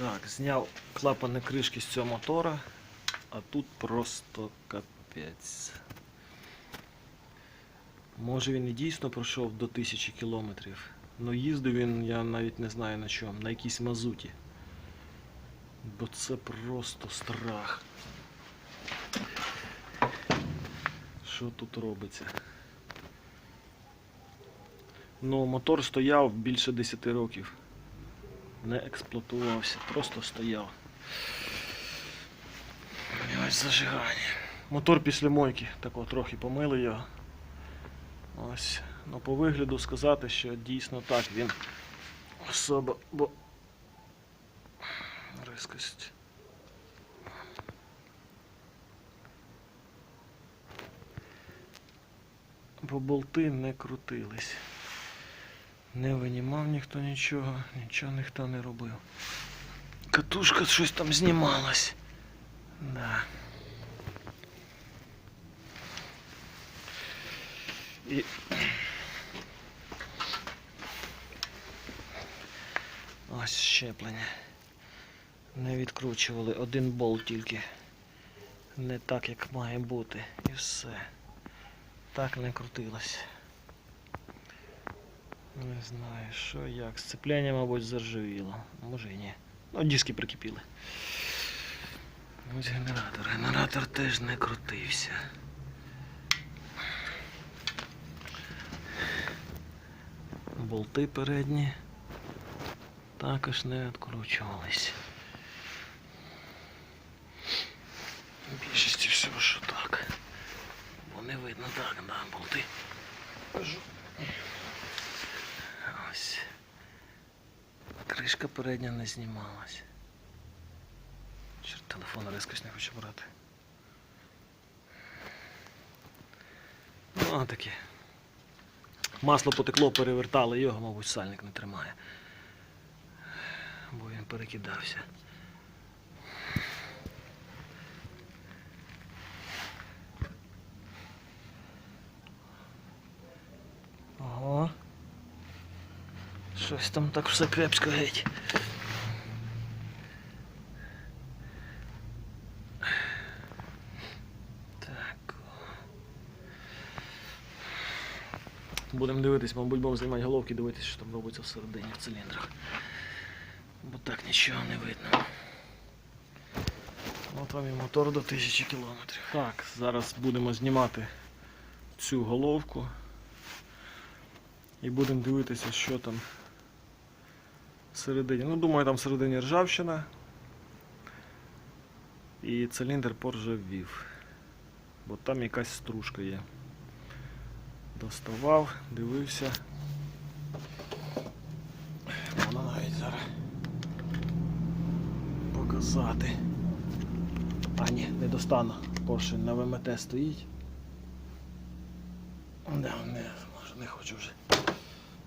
Так, зняв клапани кришки з цього мотора, а тут просто капець. Може він і дійсно пройшов до тисячі кілометрів. але їздив він, я навіть не знаю на чому, на якійсь мазуті. Бо це просто страх. Що тут робиться? Ну, мотор стояв більше 10 років. Не експлуатувався, просто стояв. І ось зажигання. Мотор після мойки, тако трохи помили його. Ось. Ну по вигляду сказати, що дійсно так він особа, бо різкость. Бо болти не крутились. Не винімав ніхто нічого, нічого ніхто не робив. Катушка щось там знімалась. Да. І... Ось щеплення. Не відкручували один болт тільки. Не так, як має бути. І все. Так не крутилось. Не знаю, що як. Сцепляння, мабуть, заржавіло. Може і ні. Ну, диски прикипіли. Ось генератор. Генератор теж не крутився. Болти передні також не відкручувались. В Більшості всього, що так. Бо не видно так, да, болти. Ось. Кришка передня не знімалась. Чорт, телефон резкость не хочу брати. Ну, таке. Масло потекло, перевертали його, мабуть, сальник не тримає. Бо він перекидався. Щось там так все крепко геть. Так. Будемо дивитись, мабуть, будемо знімати головки, дивитися, що там робиться всередині в циліндрах. Бо так нічого не видно. От вам і мотор до 1000 кілометрів. Так, зараз будемо знімати цю головку. І будемо дивитися, що там всередині. Ну, думаю, там всередині ржавчина. І циліндр поржавів. Бо там якась стружка є. Доставав, дивився. Вона навіть зараз показати. А ні, не достану. Поршень на ВМТ стоїть. Да, не, може не хочу вже.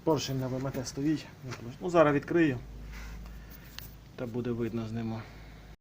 Поршень на ВМТ стоїть. Ну зараз відкрию. Та буде видно з ним.